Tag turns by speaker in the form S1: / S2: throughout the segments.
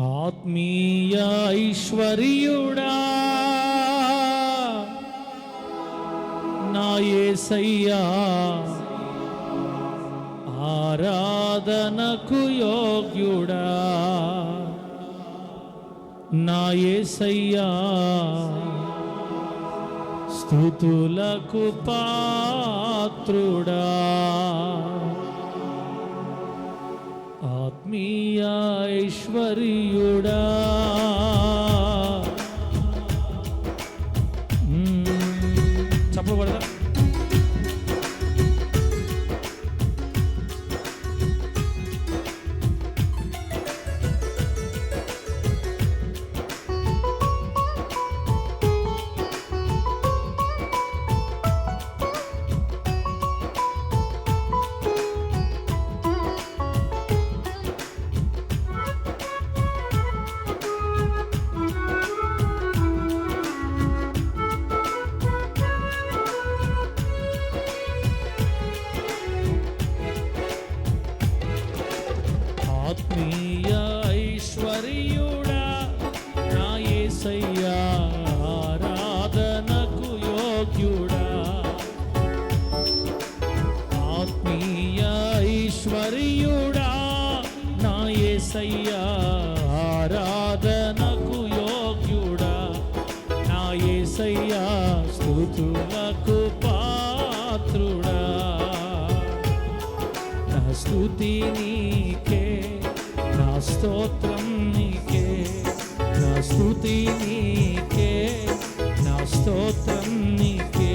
S1: ఆత్మీయ ఐశ్వర్యుడా నా ఏసయ్యా ఆరాధనకు యోగ్యుడా నా ఏసయ్యా స్థుతులకు పాత్రుడా. మీ ఐశ్వర్యుడా నాకు పాత్రుడా. నా స్థుతి నీకే నా స్తోత్రం నీకే నా స్థుతి నీకే నా స్తోత్రం నీకే.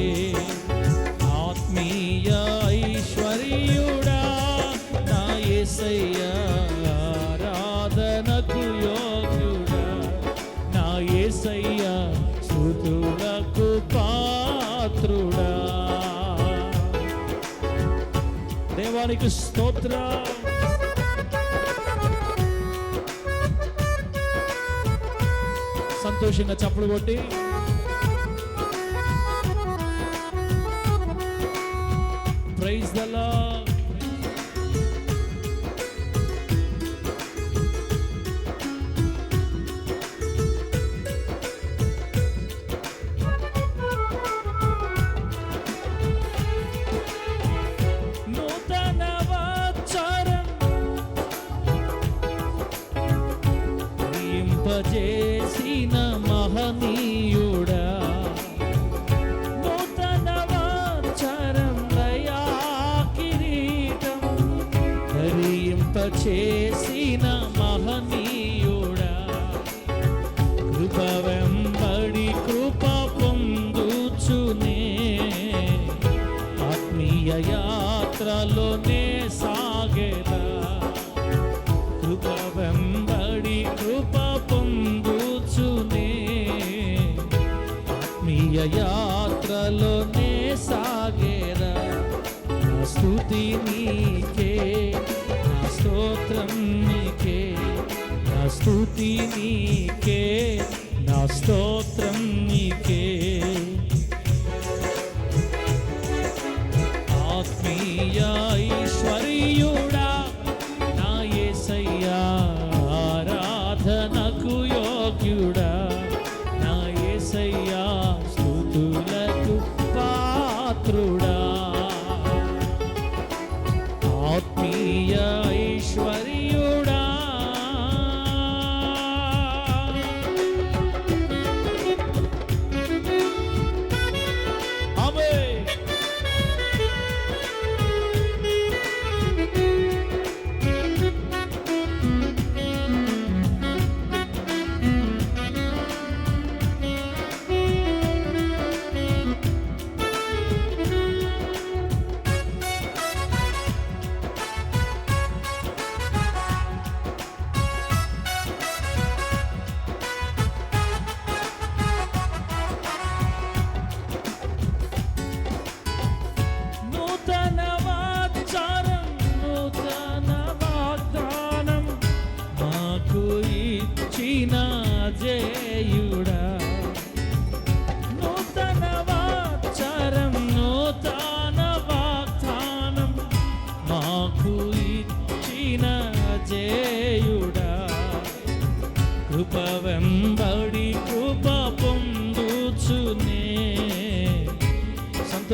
S1: సంతోషంగా చప్పుడు కొట్టి. ప్రైజ్ దలా ఆత్మీయ యాత్రలోనే సాగేదా నా స్థుతి నీకే నా స్తోత్రం నీకే నా స్థుతి నీకే నా స్తోత్రం నీకే. ఆత్మీయ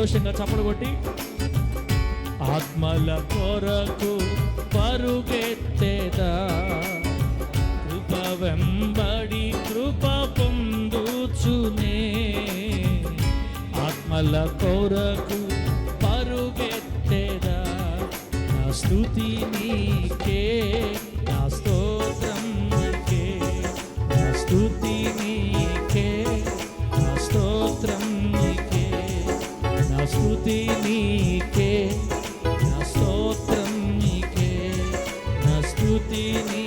S1: సంతోషంగా చప్పడు కొట్టి. ఆత్మల కొరకు పరుగెత్తేదా? కృప వెంబడి కృప పొందుచునే. ఆత్మల కొరకు పరుగెత్తేదా? స్థుతి నీకే స్థుతి నీకే నా స్తోత్రం నీకే నా స్థుతి నీ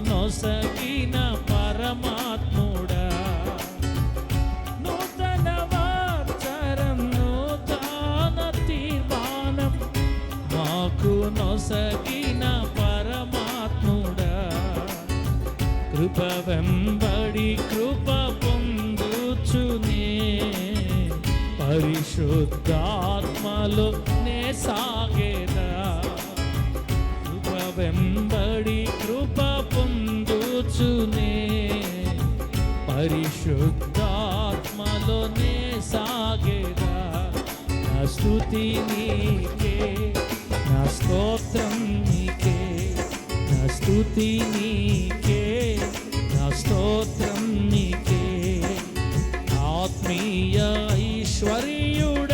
S1: నొసగిన పరమాత్ముడా. నూతన వార్చరం నూతన తీర్మానం మాకు నొసగిన పరమాత్ముడా. కృప వెంబడి కృప పొందుచునే పరిశుద్ధాత్మలో నే సాగేదా. కృప వెంబడి శుద్ధాత్మలోనే సాగేదా? నా స్థుతి నీకే నా స్తోత్రం నీకే నా స్థుతి నీకే నా స్తోత్రం నీకే. ఆత్మీయ ఐశ్వర్యుడా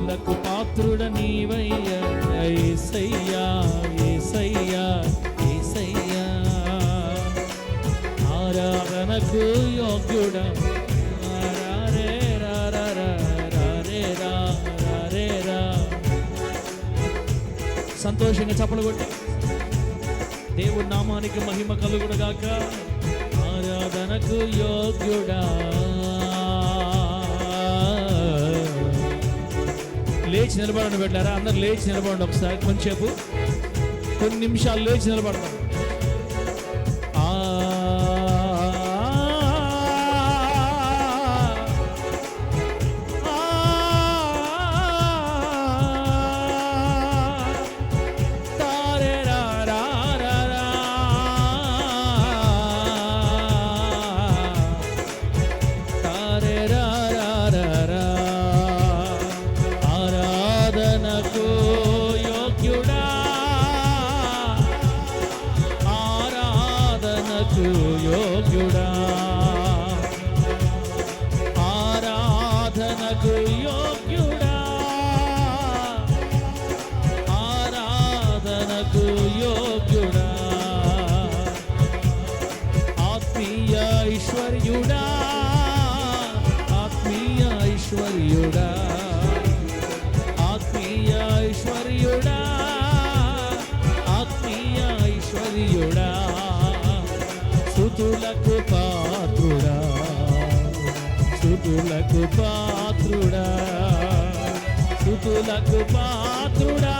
S1: స్తుతులకు పాత్రుడ నీవయ్యా యేసయ్యా యేసయ్యా యేసయ్యా ఆరాధనకు యోగ్యుడా. రారే రా సంతోషంగా చప్పలు కొట్టి. దేవుడి నామానికి మహిమ కలుగుడుగాక ఆరాధనకు యోగ్యుడా. లేచి నిలబడండి పెట్టారా అందరు లేచి నిలబడండి ఒకసారి. కొంచెంసేపు. కొన్ని నిమిషాలు లేచి నిలబడతాం. స్థుతులకు పాత్రుడా స్థుతులకు పాత్రుడా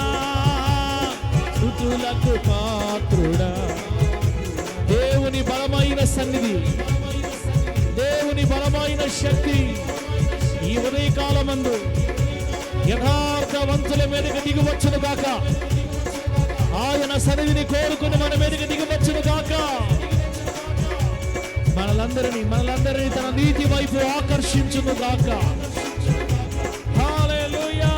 S1: స్థుతులకు పాత్రుడా. దేవుని బలమైన సన్నిధి దేవుని బలమైన శక్తి ఈ ఉదయకాలమందు యథార్థవంతుల మీదకి దిగివచ్చును కాక ఆయన సన్నిధిని కోరుకుని మన మీదకి దిగివచ్చును కాక మనలందరినీ మనలందరినీ తన నీతి వైపు ఆకర్షించును గాక. హల్లెలూయా.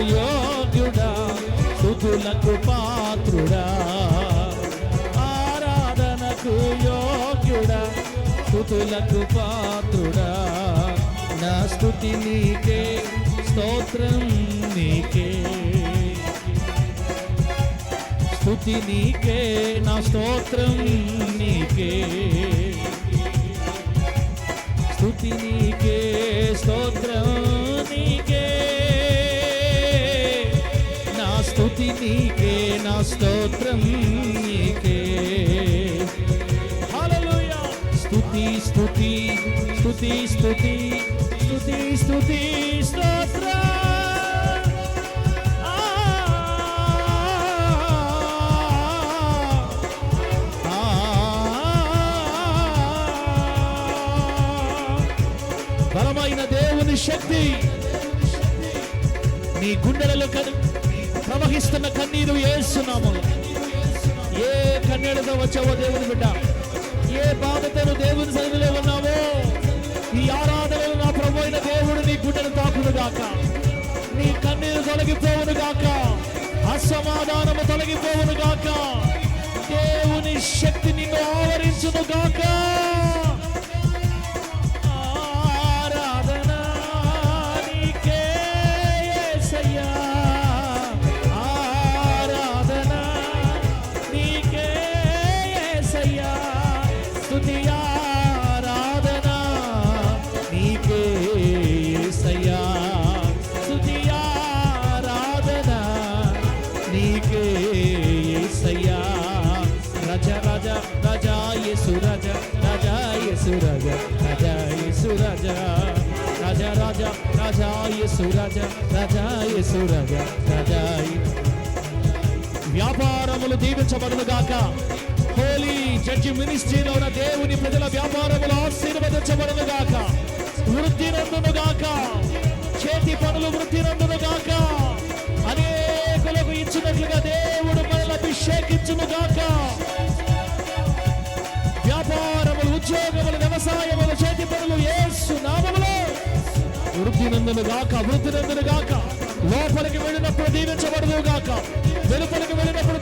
S1: యోగ్యుడా స్తుతులకు పాత్రుడా. ఆరాధనకు యోగ్యుడా స్తుతులకు పాత్రుడా. నా స్థుతి నీకే. స్తోత్రం నీకే. స్థుతి నీకే నా స్తోత్రం నీకే. స్థుతి నీకే స్తోత్రం నీకే. నా స్థుతి నీకే నా స్తోత్రం నీకే. స్థుతి స్థుతి స్థుతి స్థుతి స్థుతి స్థుతి స్తుతి స్తోత్రం దేవుని శక్తి. నీ గుండెలలో ప్రవహిస్తున్న కన్నీరు ఏస్తున్నాము ఏ కన్నీళ్ళతో వచ్చావో దేవుని బిడ్డ? ఏ బాధతో దేవుని సన్నిధిలో ఉన్నావో? ఈ ఆరాధనలు నా ప్రభు అయిన దేవుడు నీ గుండెను తాకును గాక. నీ కన్నీరు తొలగిపోవును గాక. అసమాధానము తొలగిపోవును గాక. దేవుని శక్తి నిన్ను ఆవరించును గాక. రాజా యేసు రాజా రాజా యేసు రజ రజ. వ్యాపారములు దీవించబడును గాక. హోలీ జడ్జి మినిస్ట్రీలో ఉన్న దేవుని ప్రజల వ్యాపారములు ఆశీర్వదించబడును గాక. వృద్ధి నందును గాక. చేతి పనులు వృద్ధి నందును గాక. అనేకులకు ఇచ్చినట్లుగా దేవుడు మనల్ని అభిషేకించును గాక. వ్యాపారములు ఉద్యోగములు వ్యవసాయములు వృద్ధి నందును గాక వృద్ధి నందును గాక లోపలికి వెళ్ళినప్పుడు దీవించబడదు గాక వెలుపలికి వెళ్ళినప్పుడు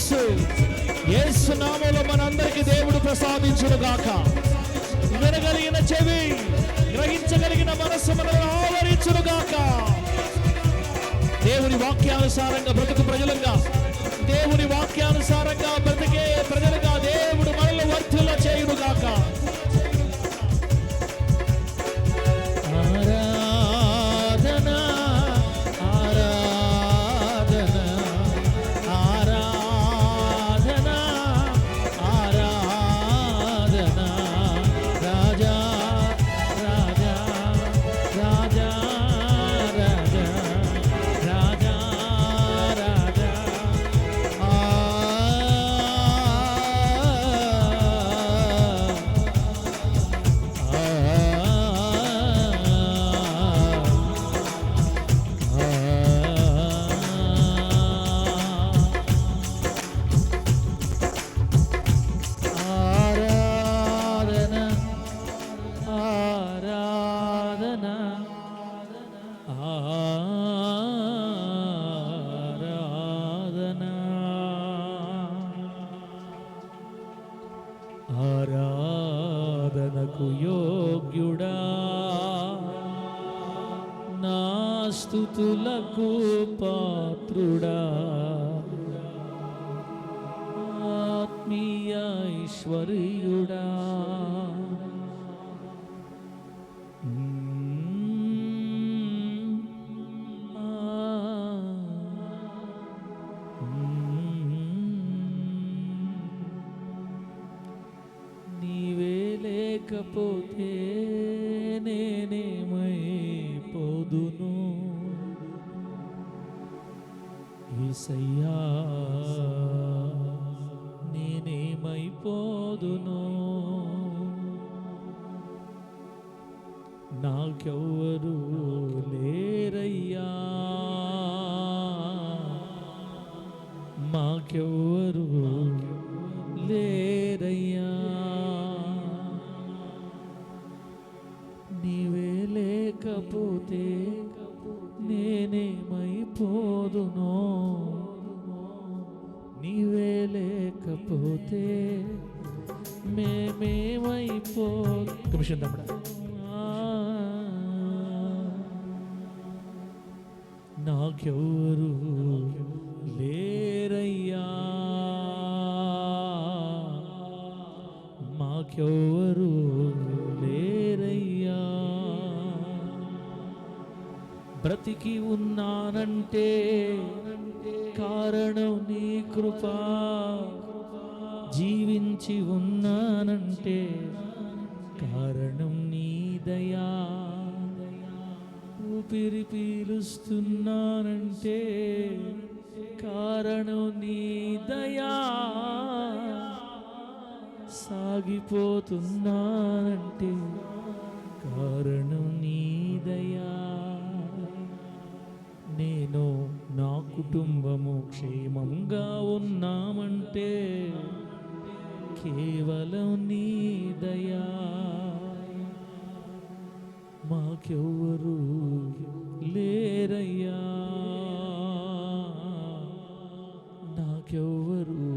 S1: గ్రహించగలిగిన యేసు నామంలో మనందరికీ దేవుడు ప్రసాదించును గాక. వినగలిగిన చెవి గ్రహించగలిగిన మనస్సు మనల్ని ఆవరించును గాక. దేవుని వాక్యానుసారంగా బ్రతుకు ప్రజలంగా దేవుని వాక్యానుసారంగా బ్రతికే ప్రజలుగా ఆరాధనకు యోగ్యుడా? నా స్థుతులకు పాత్రుడా? నాకెవ్వరు లేరయ్యా. మాకెవ్వరు లేరయ్యా. నీవే లేకపోతే నేనేమైపోదునో నీవే లేకపోతే మేమేమైపో కమిషన్ తమ్ముడా బ్రతికి ఉన్నానంటే కారణం నీ కృపా. జీవించి ఉన్నానంటే కారణం నీ దయా. ఊపిరి పీలుస్తున్నానంటే కారణం నీ దయా. సాగిపోతున్నానంటే కారణం నీ దయా. నేను నా కుటుంబము క్షేమంగా ఉన్నామంటే కేవలం నీ దయా. మాకెవ్వరు లేరయ్యా. నాకెవ్వరు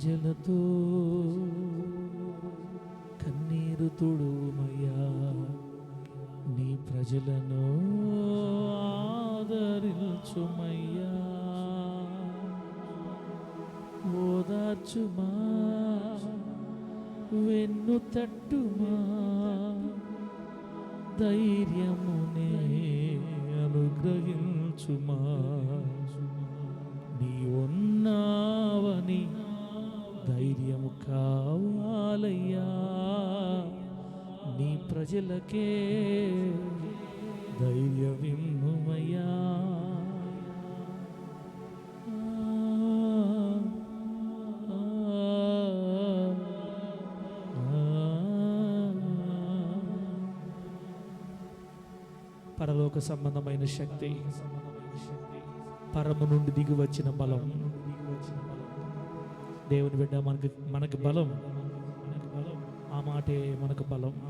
S1: ప్రజలతో కన్నీరు తుడుమయ్యా నీ ప్రజలను ఆదరించుమయ్యా. ఓదార్చుమా వెన్ను తట్టుమా ధైర్యమునే అనుగ్రహించుమా. ధైర్యము కావాలయ్యా నీ ప్రజలకే ధైర్యమిమ్ముమయ్యా పరలోక సంబంధమైన శక్తి పరము నుండి దిగి వచ్చిన బలం దేవుని బిడ్డ మనకి మనకి బలం. ఆ మాటే మనకు బలం.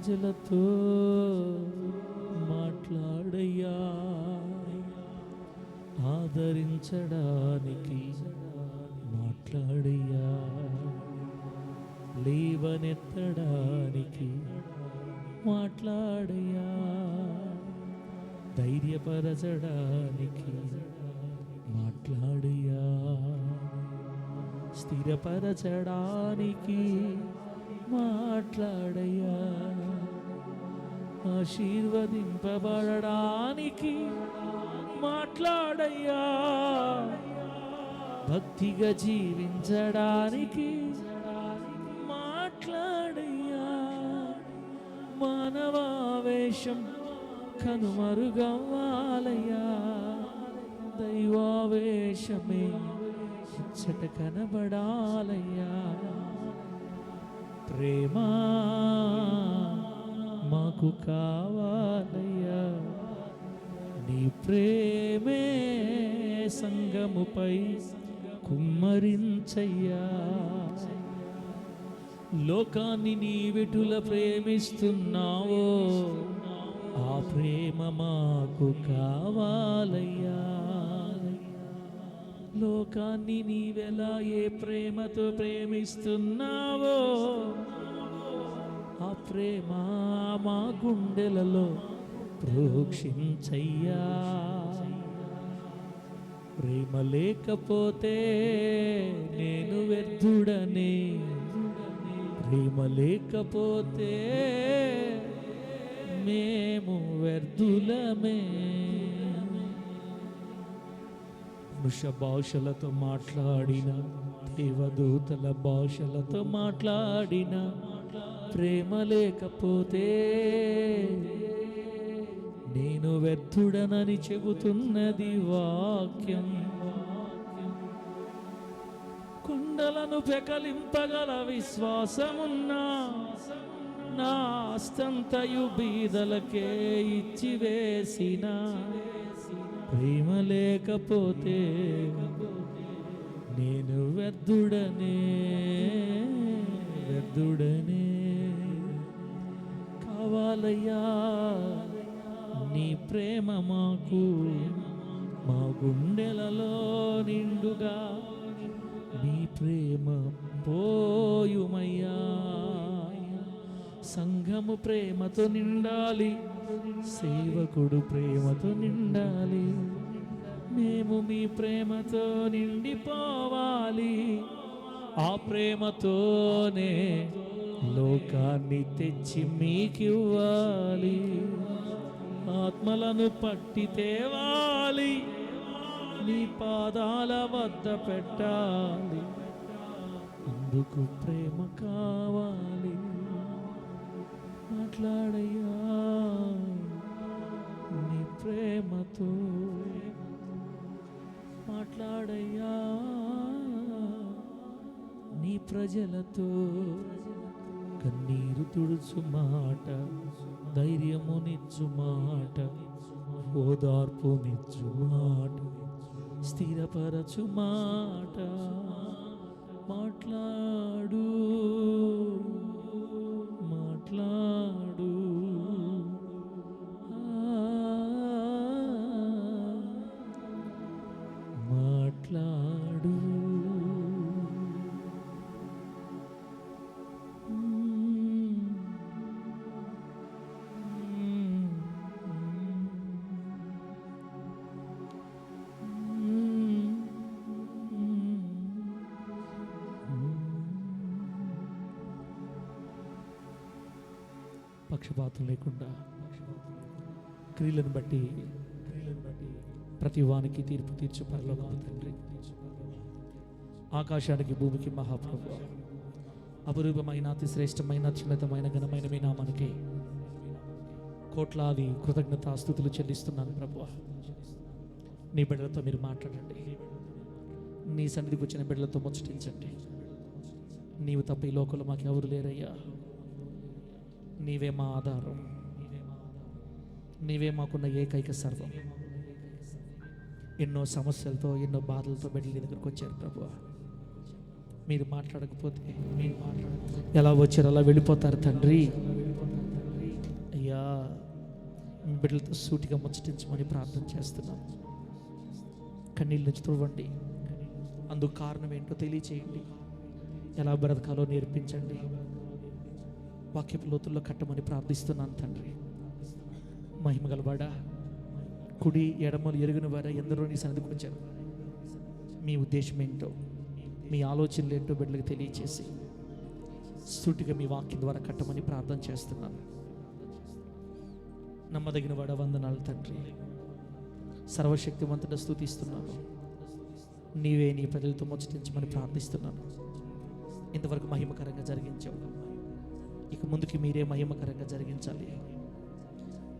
S1: ప్రజలతో మాట్లాడయ్యా. ఆదరించడానికి మాట్లాడయ్యా. లేవనెత్తడానికి మాట్లాడయ్యా. ధైర్యపరచడానికి మాట్లాడయ్యా. స్థిరపరచడానికి మాట్లాడయ్యా. ఆశీర్వదింపబడడానికి మాట్లాడయ్యా. భక్తిగా జీవించడానికి మాట్లాడయ్యా. మానవావేశం కనుమరుగవ్వాలయ్యా. దైవావేశమే ఇచ్చట కనబడాలయ్యా. ప్రేమా మాకు కావాలయ్యా. నీ ప్రేమే సంగముపై కుమ్మరించయ్యా. లోకాన్ని నీ వెటుల ప్రేమిస్తున్నావో ఆ ప్రేమ మాకు కావాలయ్యా. లోకాన్ని నీవెలా ఏ ప్రేమతో ప్రేమిస్తున్నావో ప్రేమ మా గుండెలలో ప్రోక్షించయ్యా. ప్రేమ లేకపోతే నేను వ్యర్థుడని. ప్రేమ లేకపోతే మేము వ్యర్థులమే. మనుష భాషలతో మాట్లాడిన దేవదూతల భాషలతో మాట్లాడిన ప్రేమ లేకపోతే నేను వ్యర్థుడనని చెబుతున్నది వాక్యం. కుండలను పెకలింపగల విశ్వాసమున్నా నా అస్తంతయు బీదలకే ఇచ్చి వేసిన ప్రేమ లేకపోతే నేను వ్యర్థుడనే వ్యర్థుడనే. కావాలయ్యా నీ ప్రేమ మాకు మా గుండెలలో నిండుగా నీ ప్రేమ పోయుమయ్యా. సంఘము ప్రేమతో నిండాలి సేవకుడు ప్రేమతో నిండాలి మేము మీ ప్రేమతో నిండిపోవాలి ఆ ప్రేమతోనే లోకాన్ని తెచ్చి మీకివ్వాలి. ఆత్మలను పట్టి తేవాలి. నీ పాదాల వద్ద పెట్టాలి. అందుకు ప్రేమ కావాలి. మాట్లాడయ్యా నీ ప్రేమతో. మాట్లాడయ్యా నీ ప్రజలతో. కన్నీరు తుడుచు మాట ధైర్యమునిచ్చు మాట ఓదార్పునిచ్చు మాట స్థిరపరచు మాట మాట్లాడు. మాట్లాడు మాట్లాడు. లేకుండా క్రియలను బట్టి ప్రతి వానికి తీర్పు తీర్చు పరలోకం తండ్రి. ఆకాశానికి భూమికి మహాప్రభు. అపురూపమైన అతి శ్రేష్టమైన అత్యున్నతమైన ఘనమైన మీ నామానికి కోట్లాది కృతజ్ఞతాస్థుతులు చెల్లిస్తున్నాను ప్రభు నీ బిడ్డలతో మీరు మాట్లాడండి. నీ సన్నిధికి వచ్చిన బిడ్డలతో ముచ్చటించండి. నీవు తప్ప ఈ లోకంలో మాకు ఎవరు లేరయ్యా? నీవే మా ఆధారం. నీవే మాకున్న ఏకైక సర్వం. ఎన్నో సమస్యలతో ఎన్నో బాధలతో బిడ్డల దగ్గరకు వచ్చారు ప్రభు మీరు మాట్లాడకపోతే మీరు మాట్లాడకపోతే ఎలా వచ్చారు అలా వెళ్ళిపోతారు తండ్రి. అయ్యా బిడ్డలతో సూటిగా ముచ్చటించమని ప్రార్థన చేస్తున్నాం. కన్నీళ్ళు నుంచి తుడవండి. అందుకు కారణం ఏంటో తెలియచేయండి. ఎలా బ్రతకాలో నేర్పించండి. వాక్యపు లోతుల్లో కట్టమని ప్రార్థిస్తున్నాను తండ్రి. మహిమ గలవాడా? కుడి ఎడమలు ఎరుగున వారా ఎందరో నీ సన్నిధికి వచ్చారు. మీ ఉద్దేశం ఏంటో మీ ఆలోచనలు ఏంటో బిడ్డలకు తెలియచేసి సూటిగా మీ వాక్యం ద్వారా కట్టమని ప్రార్థన చేస్తున్నాను. నమ్మదగిన వాడ వందనాలు తండ్రి. సర్వశక్తివంతుడ స్థుతిస్తున్నాను. నీవే నీ ప్రజలతో ముచ్చటించమని ప్రార్థిస్తున్నాను. ఇంతవరకు మహిమకరంగా జరిగించావు. ఇక ముందుకి మీరే మహిమకరంగా జరిగించాలి.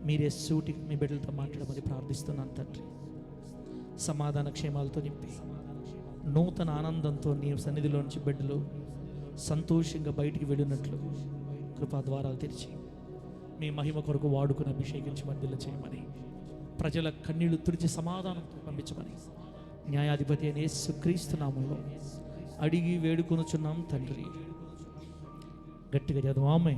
S1: మీరే సూటి మీ బిడ్డలతో మాట్లాడమని ప్రార్థిస్తున్నాను తండ్రి. సమాధాన క్షేమాలతో నింపి. నూతన ఆనందంతో నీ సన్నిధిలో నుంచి బిడ్డలు సంతోషంగా బయటికి వెళ్ళినట్లు కృపా ద్వారాలు తెరిచి మీ మహిమ కొరకు వాడుకుని అభిషేకించి మధ్యలో చేయమని ప్రజల కన్నీళ్ళు తుడిచి సమాధానం పంపించమని న్యాయాధిపతి అనే సుక్రీస్తు నామంలో అడిగి వేడుకొనుచున్నాం తండ్రి. గట్టిగా చదువు ఆమె